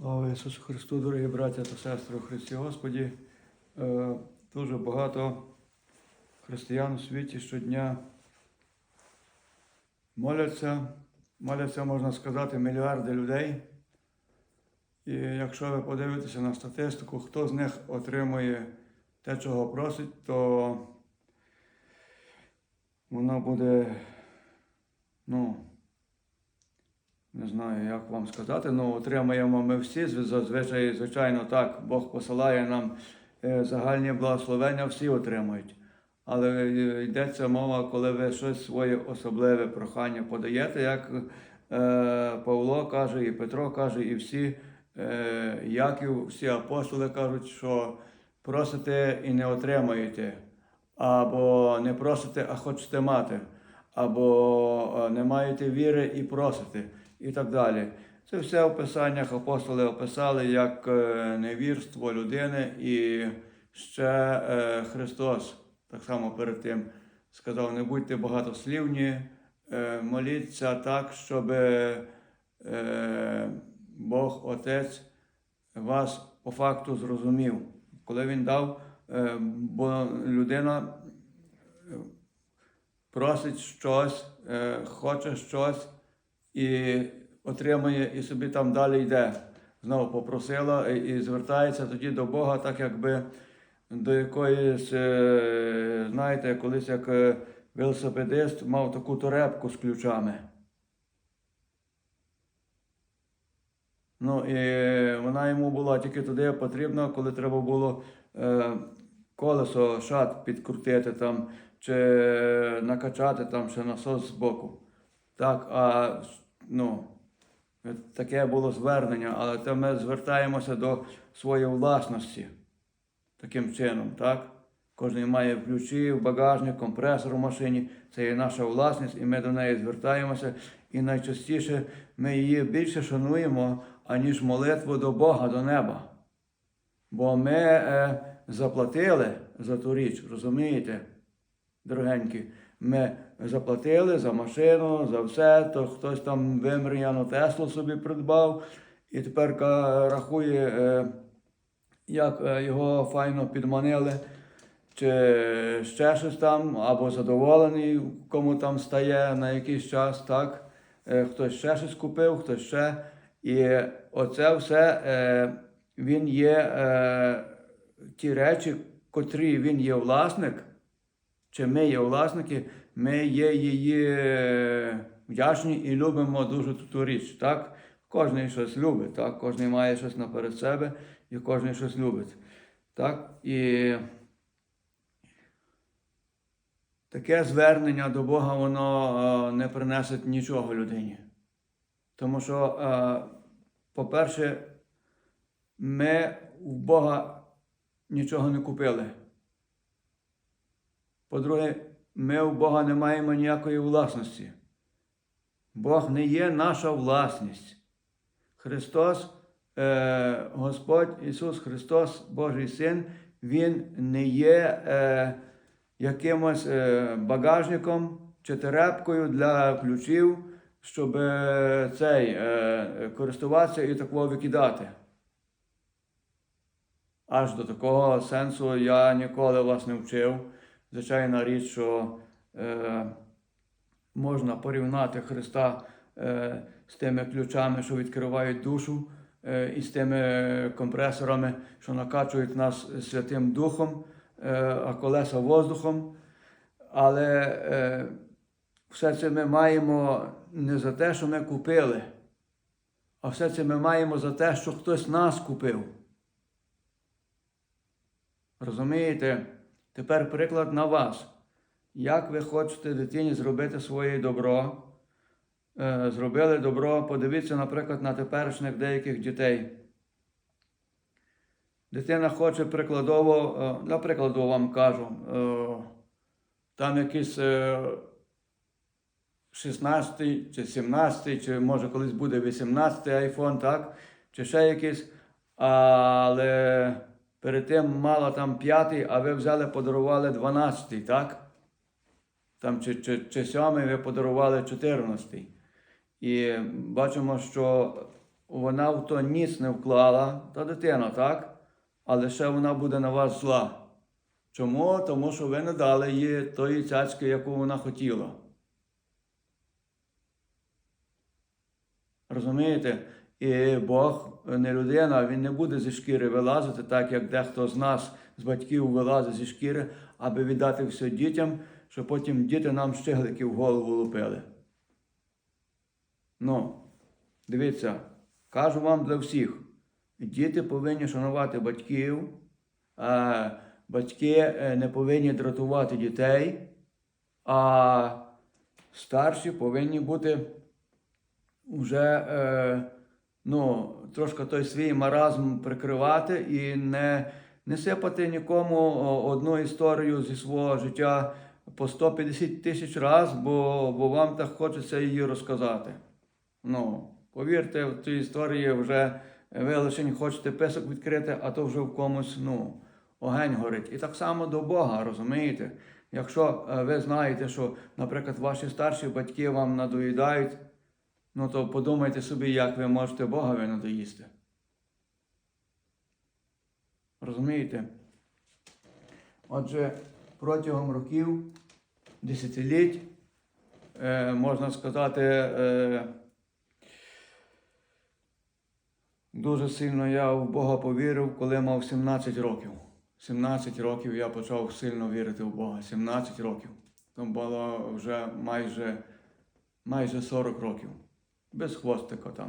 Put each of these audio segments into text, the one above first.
Слава Ісусу Христу, дорогі браття та сестри у Христі Господі. Е, Дуже багато християн у світі щодня моляться. Моляться, можна сказати, мільярди людей. І якщо ви подивитеся на статистику, хто з них отримує те, чого просить, то воно буде, ну, не знаю, як вам сказати, ну отримаємо ми всі зазвичай, звичайно, так. Бог посилає нам е, загальні благословення, всі отримують. Але е, йдеться мова, коли ви щось своє особливе прохання подаєте, як е, Павло каже, і Петро каже, і всі е, Яків, всі апостоли кажуть, що просите і не отримаєте, або не просите, а хочете мати, або не маєте віри і просите, і так далі. Це все в писаннях апостоли описали як е, невірство людини, і ще е, Христос так само перед тим сказав: не будьте багатослівні, е, моліться так, щоб Бог Отець вас по факту зрозумів. Коли він дав, бо людина просить щось, хоче щось і отримує, і собі там далі йде. Знову попросила і звертається тоді до Бога, так якби до якоїсь, е, знаєте, колись як е, велосипедист мав таку турепку з ключами. Ну і вона йому була тільки туди потрібна, коли треба було е, колесо шат підкрутити там, чи накачати там ще насос збоку. Так, а ну, таке було звернення, але то ми звертаємося до своєї власності таким чином, так? Кожен має ключі, багажник, компресор у машині. Це є наша власність, і ми до неї звертаємося. І найчастіше ми її більше шануємо, аніж молитву до Бога, до неба. Бо ми е, заплатили за ту річ, розумієте, дорогенькі? Ми заплатили за машину, за все, то хтось там вимріяну Теслу собі придбав і тепер рахує, е, як е, його файно підманили, чи ще щось там, або задоволений, кому там стає на якийсь час, так? Е, Хтось ще щось купив, хтось ще. І оце все він є ті речі, котрі він є власник, чи ми є власники, ми є її е, вдячні і любимо дуже ту- річ. Так? Кожен щось любить, так? кожен має щось наперед себе і кожен щось любить. Так? І таке звернення до Бога, воно е, не принесе нічого людині. Тому що, е, по-перше, ми в Бога нічого не купили. По-друге, ми у Бога не маємо ніякої власності. Бог не є наша власність. Христос, е, Господь Ісус Христос, Божий Син, Він не є е, якимось е, багажником чи терепкою для ключів, щоб е, цей, е, користуватися і такого викидати. Аж до такого сенсу я ніколи вас не вчив. Звичайна річ, що е, можна порівняти Христа е, з тими ключами, що відкривають душу, е, і з тими компресорами, що накачують нас Святим Духом, е, а колеса воздухом. Але е, все це ми маємо не за те, що ми купили, а все це ми маємо за те, що хтось нас купив. Розумієте? Тепер приклад на вас. Як ви хочете дитині зробити своє добро? Е, Зробили добро, подивіться, наприклад, на теперішніх деяких дітей. Дитина хоче прикладово, е, для прикладу вам кажу, е, там якийсь е, 16 чи 17, чи може колись буде 18 айфон, так? Чи ще якийсь. Але перед тим мала там п'ятий, а ви взяли, подарували 12, так? Там чи, чи, чи сьомий ви подарували 14. І бачимо, що вона в то ніц не вклала, та дитина, так? Але ще вона буде на вас зла. Чому? Тому що ви не дали їй тої цяцьки, яку вона хотіла. Розумієте? І Бог не людина, він не буде зі шкіри вилазити, так як дехто з нас, з батьків, вилазить зі шкіри, аби віддати все дітям, щоб потім діти нам щеглики в голову лупили. Ну, дивіться, кажу вам для всіх: діти повинні шанувати батьків, а батьки е, не повинні дратувати дітей, а старші повинні бути вже е, ну, трошки той свій маразм прикривати і не, не сипати нікому одну історію зі свого життя по 150 тисяч разів, бо, бо вам так хочеться її розказати. Ну, повірте, в цій історії вже ви лише хочете писок відкрити, а то вже в комусь ну, огень горить. І так само до Бога, розумієте? Якщо е, ви знаєте, що, наприклад, ваші старші батьки вам надоїдають, ну то подумайте собі, як ви можете Бога Богові надоїсти. Розумієте? Отже, протягом років, десятиліть, е, можна сказати, е, дуже сильно я в Бога повірив, коли мав 17 років. 17 років я почав сильно вірити в Бога. 17 років. То було вже майже, майже 40 років. Без хвостика там.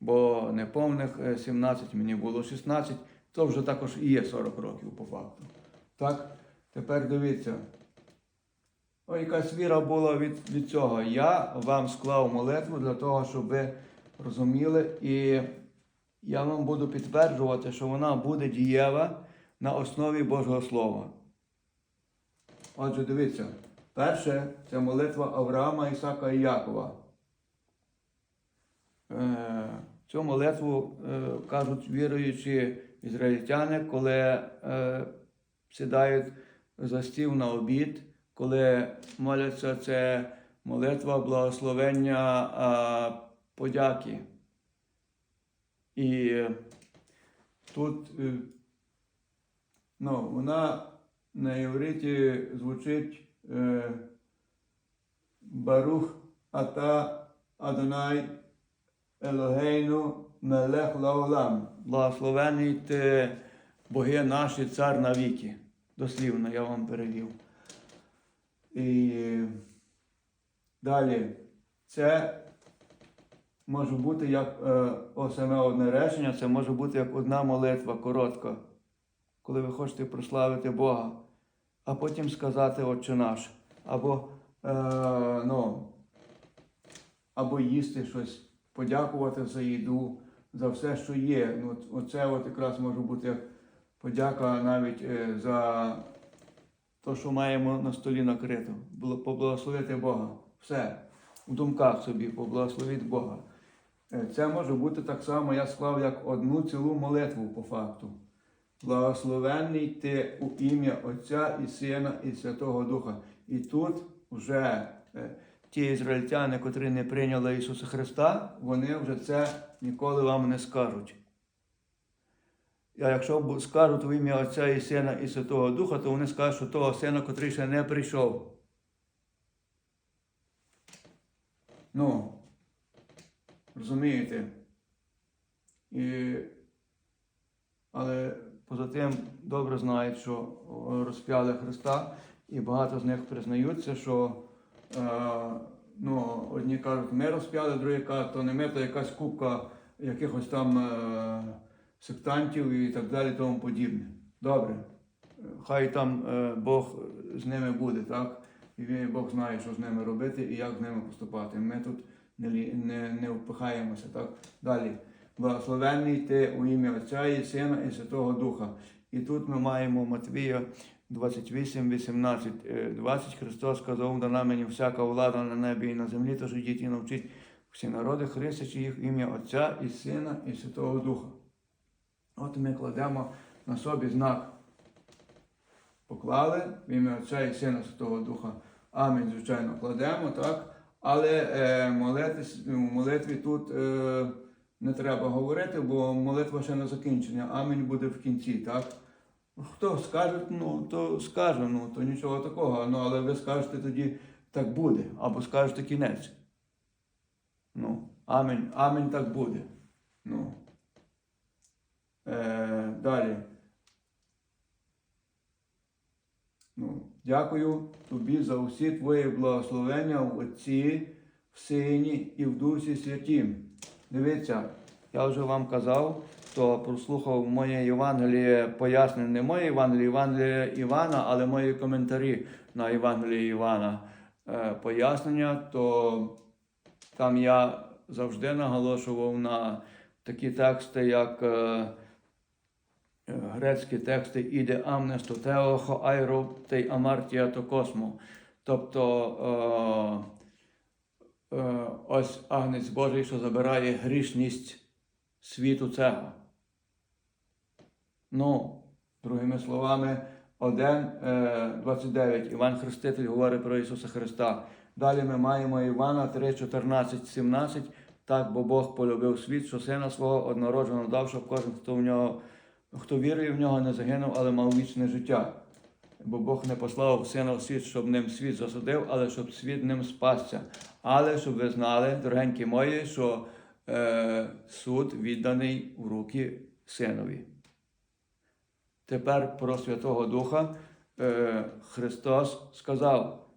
Бо неповних е, 17, мені було 16, то вже також і є 40 років по факту. Так, тепер дивіться. О, якась віра була від, від цього. Я вам склав молитву для того, щоб ви розуміли, і я вам буду підтверджувати, що вона буде дієва на основі Божого Слова. Отже, дивіться, перше це молитва Авраама, Ісака і Якова. Е, Цю молитву е, кажуть віруючі ізраїльтяни, коли е, сідають за стіл на обід, коли моляться, це молитва благословення подяки. І тут ну, вона на євриті звучить Барух Ата Адонай Елогейну Мелех Лаолам. Благословений ти боги наші, цар навіки. Дослівно я вам перевів. І далі. Це може бути як е, о, саме одне речення, це може бути як одна молитва коротка, коли ви хочете прославити Бога, а потім сказати Отче наш, або, е, ну, або їсти щось, подякувати за їду, за все, що є. Ну, оце от якраз може бути як подяка навіть е, за те, що маємо на столі накрито. Бл- Поблагословити Бога. Все. У думках собі поблагословіть Бога. Е, Це може бути так само, я склав як одну цілу молитву по факту. Благословенний ти у ім'я Отця і Сина і Святого Духа. І тут вже е, ті ізраїльтяни, котрі не прийняли Ісуса Христа, вони вже це ніколи вам не скажуть. А якщо скажуть в ім'я Отця і Сина і Святого Духа, то вони скажуть, що того сина, котрий ще не прийшов. Ну, розумієте? І, але поза тим добре знають, що розп'яли Христа, і багато з них признаються, що ну, одні кажуть, ми розп'яли, другі кажуть, то не ми, то якась купка якихось там е, сектантів і так далі, тому подібне. Добре. Хай там е, Бог з ними буде, так? І Бог знає, що з ними робити і як з ними поступати. Ми тут не, не, не впихаємося, так? Далі. Благословенний ти у ім'я Отця і Сина і Святого Духа. І тут ми маємо Матвія 28, 18, е, 20. Христос сказав, дана мені всяка влада на небі і на землі, тож ідіть і навчіть всі народи, хрестячи їх ім'я Отця і Сина і Святого Духа. От ми кладемо на собі знак. Поклали в ім'я Отця і Сина Святого Духа. Амінь, звичайно, кладемо, так? Але е, молитись, в молитві тут е, не треба говорити, бо молитва ще не закінчення. Амінь буде в кінці, так? Хто скаже, ну то скаже, ну то нічого такого. Ну, але ви скажете тоді так буде, або скажете кінець. Ну, амінь, амінь так буде. Ну. Е, далі. Ну, дякую тобі за усі твої благословення в Отці, в Сині і в Дусі Святім. Дивіться, я вже вам казав, хто прослухав моє Євангеліє, пояснення, не моє Євангеліє, Євангеліє Івана, але мої коментарі на Євангеліє Івана е, пояснення, то там я завжди наголошував на такі тексти, як. Е, грецькі тексти іде амнесто теохо айро тей амартія то космо. Тобто е, е, ось агнець Божий, що забирає грішність світу цього. Ну, другими словами, 1, е, 29. Іван Хреститель говорить про Ісуса Христа. Далі ми маємо Івана 3, 14, 17. Так, бо Бог полюбив світ, що сина свого однородженого дав, щоб кожен, хто в нього хто вірує в нього, не загинув, але мав вічне життя. Бо Бог не послав сина в світ, щоб ним світ засудив, але щоб світ ним спасся. Але щоб ви знали, дорогенькі мої, що суд відданий в руки синові. Тепер про Святого Духа е, Христос сказав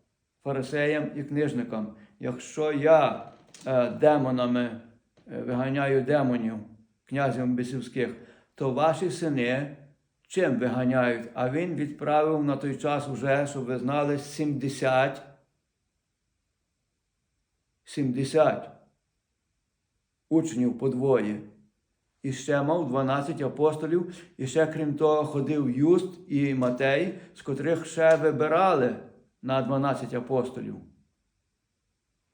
фарисеям і книжникам: якщо я е, демонами е, виганяю демонів, князів бісівських, то ваші сини чим виганяють? А він відправив на той час вже, щоб ви знали, 70. 70 учнів по двоє. І ще мав 12 апостолів, і ще, крім того, ходив Юст і Матей, з котрих ще вибирали на 12 апостолів,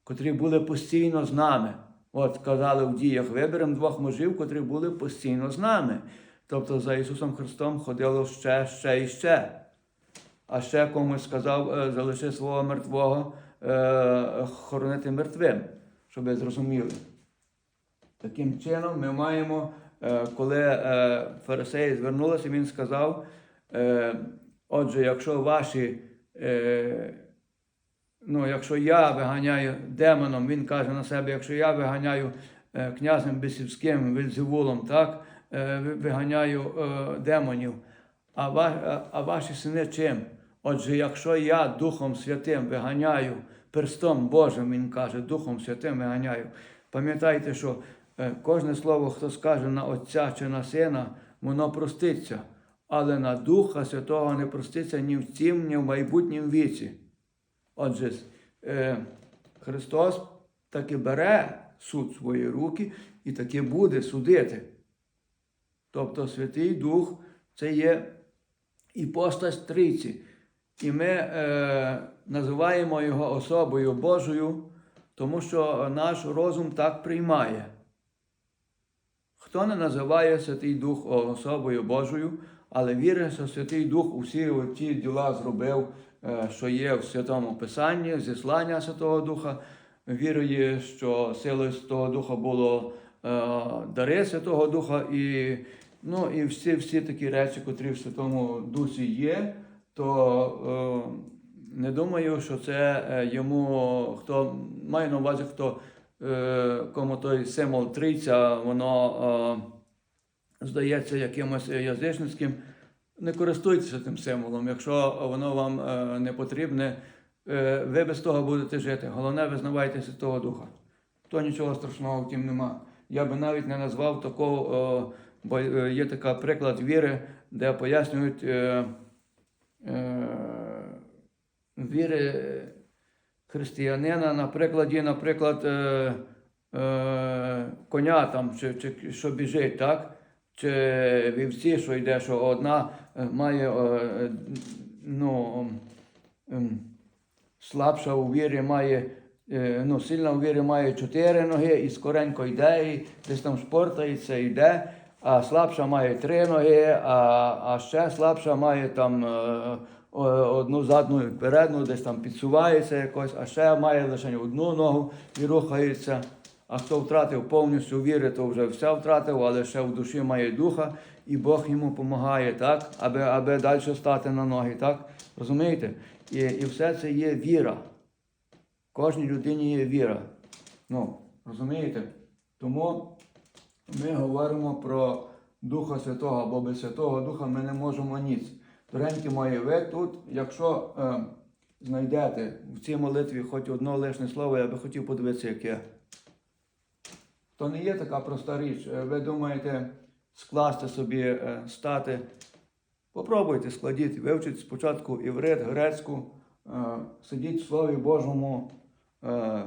котрі були постійно з нами. От казали в діях, виберемо двох мужів, котрі були постійно з нами. Тобто за Ісусом Христом ходило ще, ще і ще. А ще комусь сказав, е, залиши свого мертвого е, хоронити мертвим, щоб ви зрозуміли. Таким чином, ми маємо, е, коли е, фарисеї звернулися, він сказав: е, отже, якщо ваші, ну, якщо я виганяю демоном, він каже на себе, якщо я виганяю князем Бесівським, Вельзевулом, так, виганяю демонів, а, ва, а- а ваші сини чим? Отже, якщо я Духом Святим виганяю, перстом Божим, він каже, Духом Святим виганяю. Пам'ятайте, що кожне слово, хто скаже на Отця чи на Сина, воно проститься, але на Духа Святого не проститься ні в цім, ні в майбутнім віці. Отже, е, Христос таки бере суд свої руки і таки буде судити. Тобто Святий Дух це є іпостась Трійці. І ми е, називаємо його особою Божою, тому що наш розум так приймає. Хто не називає Святий Дух особою Божою, але вірить, що Святий Дух усі ті діла зробив, е, що є в Святому Писанні, зіслання Святого Духа, вірує, що силою Святого Духа було е, дари Святого Духа і, ну, і всі, всі такі речі, котрі в Святому Дусі є, то е, не думаю, що це йому, хто має на увазі, хто кому той символ трійця, воно е, здається якимось язичницьким. Не користуйтеся тим символом. Якщо воно вам е, не потрібне, е, ви без того будете жити. Головне, визнавайте Святого Духа. То нічого страшного в тім нема. Я би навіть не назвав такого, е, бо е, є така приклад віри, де пояснюють е, е, віри християнина на прикладі, наприклад, е, е, коня там, чи, чи що біжить, так? Чи вівці, що йде, що одна е, має е, ну, ем, слабша у вірі має, е, ну, сильна у вірі має чотири ноги і скоренько йде, і десь там шпортається, йде, а слабша має три ноги, а, а ще слабша має там е, одну задну і передню, десь там підсувається якось, а ще має лише одну ногу і рухається. А хто втратив повністю віри, то вже все втратив, але ще в душі має духа, і Бог йому допомагає, так? Аби, аби далі стати на ноги, так? Розумієте? І, і все це є віра. Кожній людині є віра. Ну, розумієте? Тому ми говоримо про Духа Святого, бо без Святого Духа ми не можемо ніц. Доренькі мої, ви тут, якщо е, знайдете в цій молитві хоч одне лишнє слово, я би хотів подивитися, яке. То не є така проста річ. Е, Ви думаєте скласти собі, е, стати. Попробуйте, складіть, вивчіть спочатку іврит, грецьку, е, сидіть в Слові Божому, е,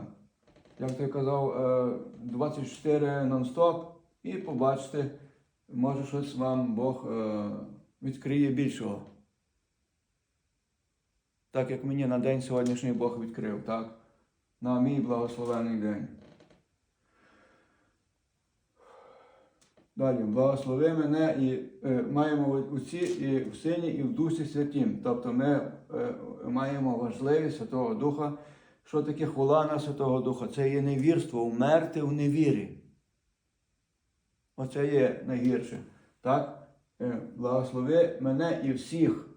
як ти казав, е, 24 нон-стоп і побачите, може щось вам Бог е, відкриє більшого. Так як мені на день сьогоднішній Бог відкрив, так? На мій благословений день. Далі, благослови мене і е, маємо в Отці і в Сині, і в Дусі Святім. Тобто ми е, маємо важливість Святого Духа. Що таке хвала на Святого Духа? Це є невірство, вмерти в невірі. Оце є найгірше. Так? Е, благослови мене і всіх.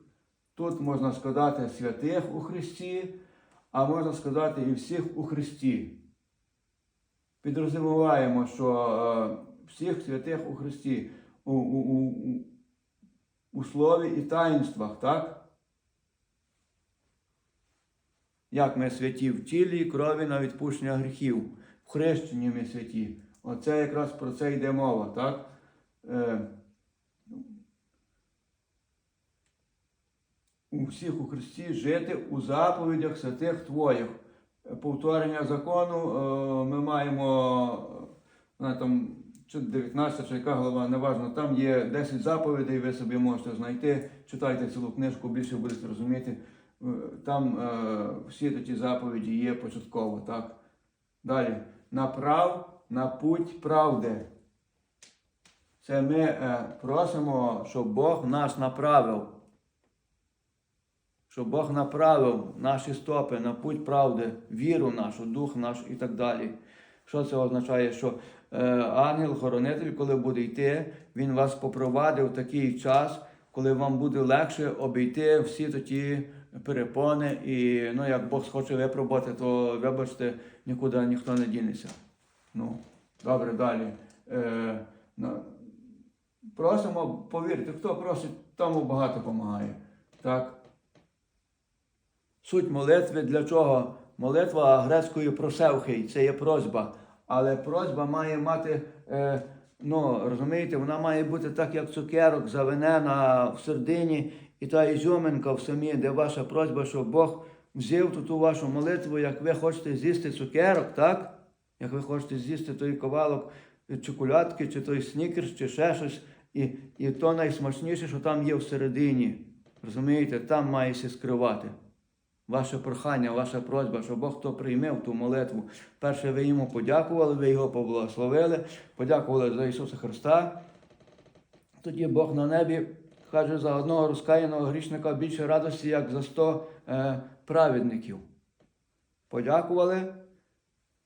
Тут можна сказати святих у Христі, а можна сказати і всіх у Христі. Підрозуміваємо, що е, всіх святих у Христі у, у, у, у, слові і таїнствах, так? Як ми святі в тілі і крові на відпущення гріхів. В хрещенні ми святі. Оце якраз про це йде мова, так? Е, у всіх у Христі жити у заповідях святих Твоїх. Повторення закону е, ми маємо е, там, чи 19 чи яка голова, неважно, там є 10 заповідей, ви собі можете знайти, читайте цілу книжку, більше будете розуміти. Е, Там е, всі ті заповіді є початково. так. Далі. Направ на путь правди. Це ми е, просимо, щоб Бог нас направив. Щоб Бог направив наші стопи на путь правди, віру нашу, дух наш і так далі. Що це означає? Що е, ангел-хоронитель, коли буде йти, він вас попровадив в такий час, коли вам буде легше обійти всі ті перепони. І ну, як Бог схоче випробувати, то вибачте, нікуди ніхто не дінеться. Ну, добре, далі. Е, на, просимо, повірте, хто просить, тому багато допомагає. Так? Суть молитви для чого? Молитва грецькою просевхий, це є просьба. Але просьба має мати, е, ну, розумієте, вона має бути так, як цукерок, завинена в середині, і та ізюминка в самі, де ваша просьба, щоб Бог взяв ту, вашу молитву, як ви хочете з'їсти цукерок, так? Як ви хочете з'їсти той ковалок чоколядки, чи той снікерс, чи ще щось. І, і то найсмачніше, що там є всередині. Розумієте, там має скривати. Ваше прохання, ваша просьба, щоб Бог хто приймав ту молитву. Перше, ви йому подякували, ви його поблагословили, подякували за Ісуса Христа. Тоді Бог на небі каже, за одного розкаяного грішника більше радості, як за сто е, праведників. Подякували,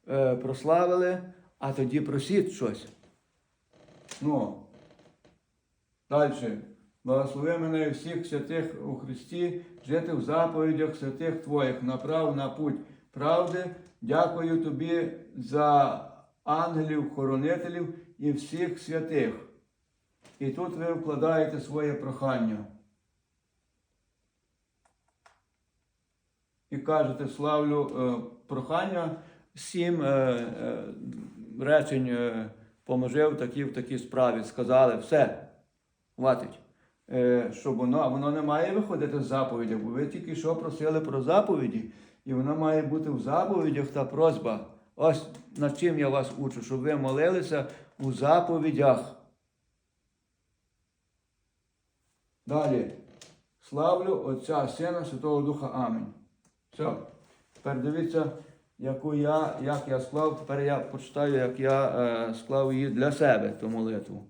е, прославили, а тоді просіть щось. Ну, далі. Благослови мене і всіх святих у Христі, жити в заповідях святих Твоїх, направ на путь правди. Дякую тобі за ангелів, хоронителів і всіх святих. І тут ви вкладаєте своє прохання. І кажете, славлю е, прохання, сім е, е, речень е, поможи в такій в такій справі. Сказали, все, хватить. Е, щоб воно, а воно не має виходити з заповіді, бо ви тільки що просили про заповіді, і воно має бути в заповідях та просьба. Ось над чим я вас учу, щоб ви молилися у заповідях. Далі. Славлю Отця, Сина, Святого Духа. Амінь. Все. Тепер дивіться, яку я, як я склав. Тепер я почитаю, як я е, склав її для себе, ту молитву.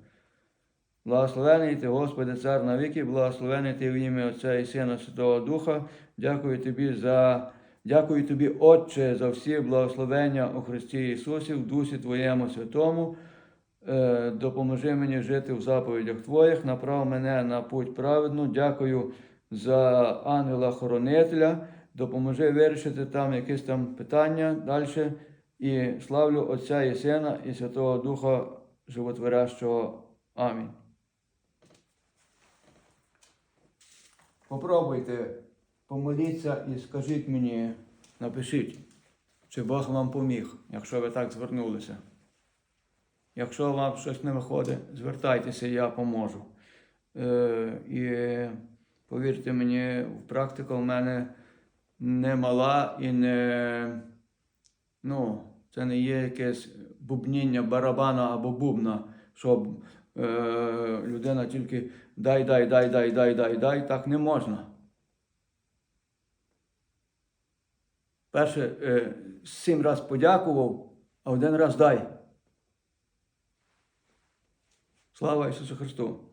Благословений ти, Господи, Цар навіки, благословений ти в ім'я Отця і Сина Святого Духа. Дякую тобі за Дякую тобі, Отче, за всі благословення у Христі Ісусі, в Дусі Твоєму Святому. Е, Допоможи мені жити в заповідях Твоїх, направ мене на путь праведну. Дякую за ангела-хоронителя. Допоможи вирішити там якісь там питання далі. І славлю Отця і Сина і Святого Духа Животворящого. Амінь. Попробуйте, помоліться і скажіть мені, напишіть, чи Бог вам поміг, якщо ви так звернулися. Якщо вам щось не виходить, звертайтеся, я поможу. Е, і повірте мені, практика в мене не мала і не. Ну, це не є якесь бубніння барабана або бубна, щоб людина тільки дай, дай, дай, дай, дай, дай, дай, так не можна. Перше, е, сім раз подякував, а один раз дай. Слава Ісусу Христу!